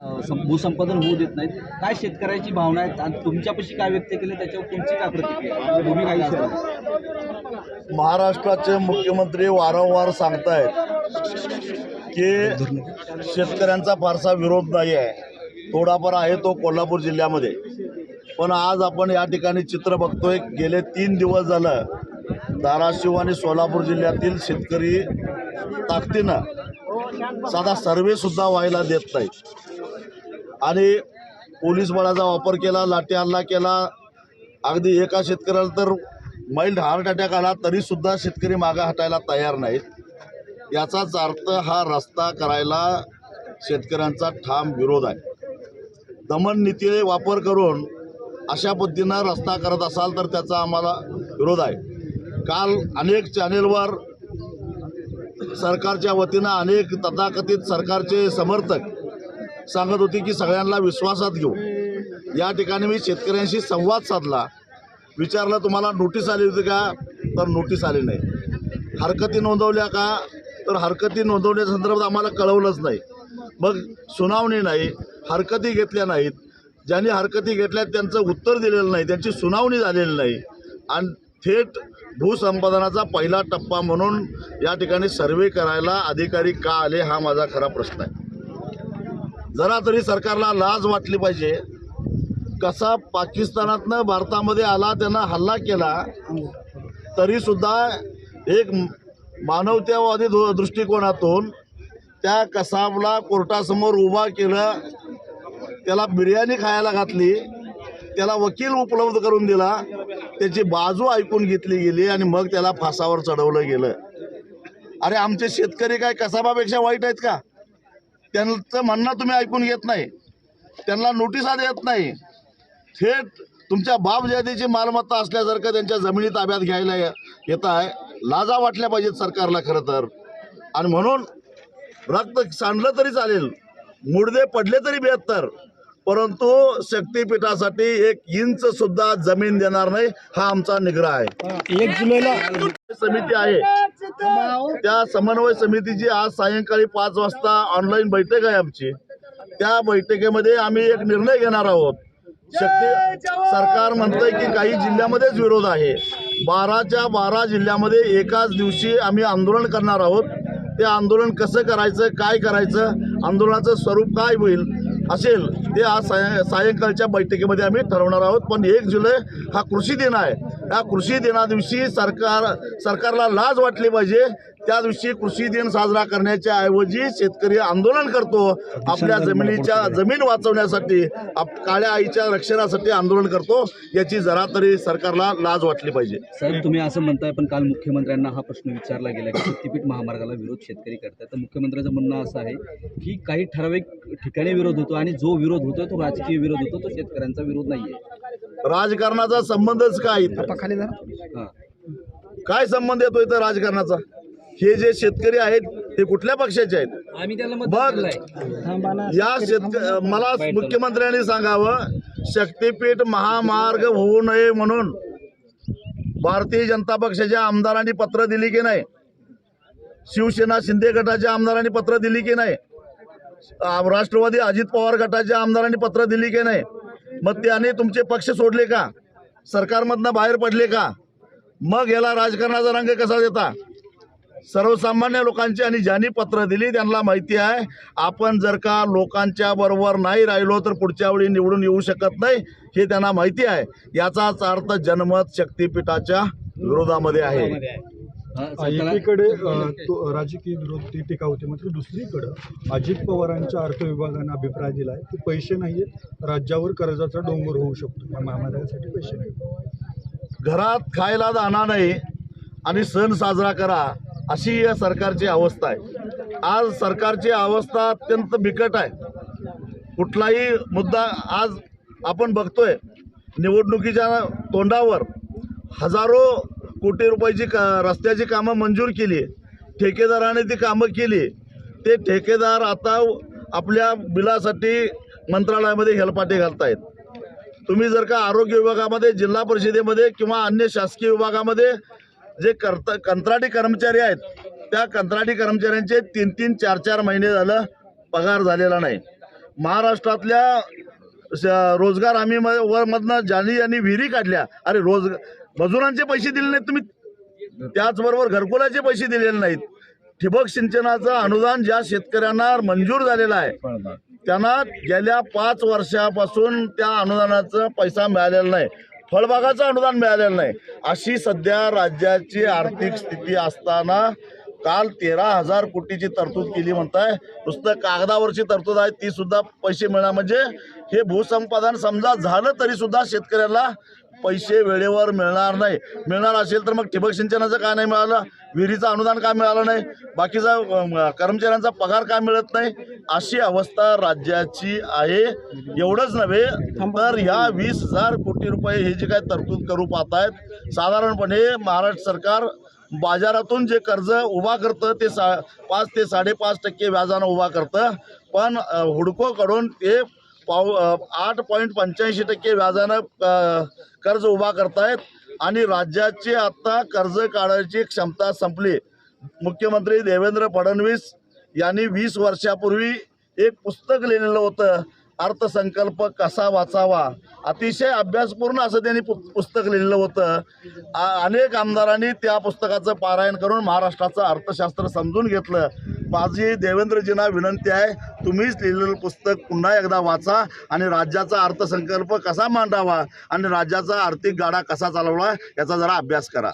भूसंपादन होऊ देत नाहीत. काय शेतकऱ्याची भावना आहेत? आणि तुमच्यापाशी काय व्यक्त केले? त्याच्यावर तुमची काय प्रतिक्रिया तुम्ही म्हणजे काय महाराष्ट्राचे मुख्यमंत्री वारंवार सांगतायत की शेतकऱ्यांचा फारसा विरोध नाही आहे. थोडाफार आहे तो कोल्हापूर जिल्ह्यामध्ये. पण आज आपण या ठिकाणी चित्र बघतोय. गेले तीन दिवस झालं धाराशिव आणि सोलापूर जिल्ह्यातील शेतकरी ताकदीनं साधा सर्वे सुद्धा व्हायला देत नाहीत. आणि पोलीस बळाचा वापर केला लाठी हल्ला केला. अगदी एका शेतकऱ्याला तर माइल्ड हार्ट अटॅक आला तरीसुद्धा शेतकरी मागं हटायला तयार नाहीत. याचाच अर्थ हा रस्ता करायला शेतकऱ्यांचा ठाम विरोध आहे. दमन नीतीने वापर करून अशा पद्धतीनं रस्ता करत असाल तर त्याचा आम्हाला विरोध आहे. काल अनेक चॅनेलवर सरकारच्या वतीनं अनेक तथाकथित सरकारचे समर्थक सांगत होती की सगळ्यांना विश्वासात घेऊ. या ठिकाणी मी शेतकऱ्यांशी संवाद साधला. विचारलं तुम्हाला नोटीस आली होती का? तर नोटीस आली नाही. हरकती नोंदवल्या का? तर हरकती नोंदवण्याच्या संदर्भात आम्हाला कळवलंच नाही. मग सुनावणी नाही हरकती घेतल्या नाहीत. ज्यांनी हरकती घेतल्या त्यांचं उत्तर दिलेलं नाही त्यांची सुनावणी झालेली नाही. आणि थेट भूसंपादनाचा पहिला टप्पा म्हणून या ठिकाणी सर्वे करायला अधिकारी का आले हा माझा खरा प्रश्न आहे. जरा तरी सरकारला लाज वाटली पाहिजे. कसा पाकिस्तानातनं भारतामध्ये आला त्यांना हल्ला केला तरीसुद्धा एक मानवतावादी दृ- दृष्टिकोनातून त्या कसाबला कोर्टासमोर उभा केलं त्याला बिर्याणी खायला घातली त्याला वकील उपलब्ध करून दिला त्याची बाजू ऐकून घेतली गेली आणि मग त्याला फासावर चढवलं गेलं. अरे आमचे शेतकरी काय कसाबापेक्षा वाईट आहेत का? त्यांचं म्हणणं तुम्ही ऐकून घेत नाही. त्यांना नोटिसा देत नाही. थेट तुमच्या बाप मालमत्ता असल्यासारखं त्यांच्या जमिनी ताब्यात घ्यायला येत आहे. लाजा वाटल्या पाहिजेत सरकारला खरं तर. आणि म्हणून रक्त सांडलं तरी चालेल. मुडदे पडले तरी बेहत्तर. परंतु शक्तीपीठासाठी एक इंच सुद्धा जमीन देणार नाही हा आमचा निग्रह आहे. एक जुलैला समिती आहे. त्या समन्वय समितीची आज सायंकाळी पाच वाजता ऑनलाईन बैठक आहे आमची. त्या बैठकीमध्ये आम्ही एक निर्णय घेणार आहोत. शक्ती सरकार म्हणतंय की काही जिल्ह्यामध्येच विरोध आहे. बाराच्या बारा जिल्ह्यामध्ये एकाच दिवशी आम्ही आंदोलन करणार आहोत. ते आंदोलन कसं करायचं काय करायचं आंदोलनाचं स्वरूप काय होईल असेल ते आज साय सायंकाळच्या बैठकीमध्ये आम्ही ठरवणार आहोत. पण एक जुलै हा कृषी दिन आहे. या कृषी दिना दिवशी सरकार सरकारला लाज वाटली पाहिजे त्या दिवशी कृषी दिन साजरा करण्याच्या ऐवजी शेतकरी आंदोलन करतो. आपल्या जमिनीच्या जमीन वाचवण्यासाठी आप काळ्या आईच्या रक्षणासाठी आंदोलन करतो. याची जरा तरी सरकारला लाज वाटली पाहिजे. साहेब तुम्ही असं म्हणताय पण काल मुख्यमंत्र्यांना हा प्रश्न विचारला गेला की शक्तीपीठ महामार्गाला विरोध शेतकरी करतात. तर मुख्यमंत्र्यांचं म्हणणं असं आहे की काही ठराविक ठिकाणी विरोध होतो आणि जो विरोध होतो तो राजकीय विरोध होतो तो शेतकऱ्यांचा विरोध नाहीये. राजकारणाचा संबंधच काय हां. काय संबंध येतो इथं राजकारणाचा? हे जे शेतकरी आहेत ते कुठल्या पक्षाचे आहेत? बघ या शेतक मला मुख्यमंत्र्यांनी सांगावं शक्तीपीठ महामार्ग होऊ नये म्हणून भारतीय जनता पक्षाच्या आमदारांनी पत्र दिली की नाही? शिवसेना शिंदे गटाच्या आमदारांनी पत्र दिली की नाही? राष्ट्रवादी अजित पवार गटाच्या आमदारांनी पत्र दिली की नाही? मग त्याने तुमचे पक्ष सोडले का? सरकारमधनं बाहेर पडले का? मग याला राजकारणाचा रंग कसा देता? सर्वसामान्य लोकांची आणि ज्यांनी पत्र दिली त्यांना माहिती आहे आपण जर का लोकांच्या बरोबर नाही राहिलो तर पुढच्या वेळी निवडून येऊ शकत नाही हे त्यांना माहिती आहे. याचाच अर्थ जनमत शक्तीपीठाच्या विरोधामध्ये आहे. एकीकडे राजकीय विरोध ती टीका होते मात्र दुसरीकडं अजित पवारांच्या अर्थ विभागानं अभिप्राय दिला आहे की पैसे नाही आहेत राज्यावर कर्जाचा डोंगर होऊ शकतो. या महामार्गासाठी पैसे नाही घरात खायला दाना नाही आणि सण साजरा करा. अशी या सरकारची अवस्था आहे. आज सरकारची अवस्था अत्यंत बिकट आहे. कुठलाही मुद्दा आज आपण बघतोय निवडणुकीच्या तोंडावर हजारो कोटी रुपयाची का रस्त्याची कामं मंजूर केली ठेकेदाराने ती कामं केली ते ठेकेदार आता आपल्या बिलासाठी मंत्रालयामध्ये हेलपाटे घालतायत. तुम्ही जर का आरोग्य विभागामध्ये जिल्हा परिषदेमध्ये किंवा अन्य शासकीय विभागामध्ये जे करता कंत्राटी कर्मचारी आहेत त्या कंत्राटी कर्मचाऱ्यांचे तीन तीन चार चार महिने झालं पगार झालेला नाही. महाराष्ट्रातल्या रोजगार हमी म- ज्यांनी यांनी विहिरी काढल्या अरे रोज मजुरांचे पैसे दिले नाहीत तुम्ही. त्याचबरोबर घरकुलाचे पैसे दिलेले नाहीत. ठिबक सिंचनाचं अनुदान ज्या शेतकऱ्यांना मंजूर झालेलं आहे त्यांना गेल्या पाच वर्षापासून त्या अनुदानाचा पैसा मिळालेला नाही. फळबागाचं अनुदान मिळालेलं नाही. अशी सध्या राज्याची आर्थिक स्थिती असताना काल तेरा हजार कोटीची तरतूद केली म्हणताय. नुसतं कागदावरची तरतूद आहे ती सुद्धा पैसे मिळणार. म्हणजे हे भूसंपादन समजा झालं तरी सुद्धा शेतकऱ्याला पैसे वेळेवर मिळणार नाही. मिळणार असेल तर मग ठिबक सिंचनाचं का नाही मिळालं? विहिरीचं अनुदान का मिळालं नाही? बाकीचा कर्मचाऱ्यांचा पगार का मिळत नाही? अशी अवस्था राज्याची आहे. एवढंच नव्हे तर ह्या वीस हजार कोटी रुपये हे जे काय तरतूद करू पाहत आहेत साधारणपणे महाराष्ट्र सरकार बाजारातून जे कर्ज उभा करतं ते सा पाच ते साडेपाच टक्के व्याजानं उभा करतं पण हुडकोकडून ते पाव आठ पॉईंट पंच्याऐंशी टक्के व्याजानं कर्ज उभा करतायत आणि राज्याची आत्ता कर्ज काढायची क्षमता संपली. मुख्यमंत्री देवेंद्र फडणवीस यांनी वीस वर्षापूर्वी एक पुस्तक लिहिलेलं होतं अर्थसंकल्प कसा वाचावा? अतिशय अभ्यासपूर्ण असं त्यांनी पु पुस्तक लिहिलेलं होतं. अनेक आमदारांनी त्या पुस्तकाचं पारायण करून महाराष्ट्राचं अर्थशास्त्र समजून घेतलं. माझी देवेंद्रजींना विनंती आहे तुम्हीच लिहिलेलं पुस्तक पुन्हा एकदा वाचा आणि राज्याचा अर्थसंकल्प कसा मांडावा आणि राज्याचा आर्थिक गाडा कसा चालवला याचा जरा अभ्यास करा.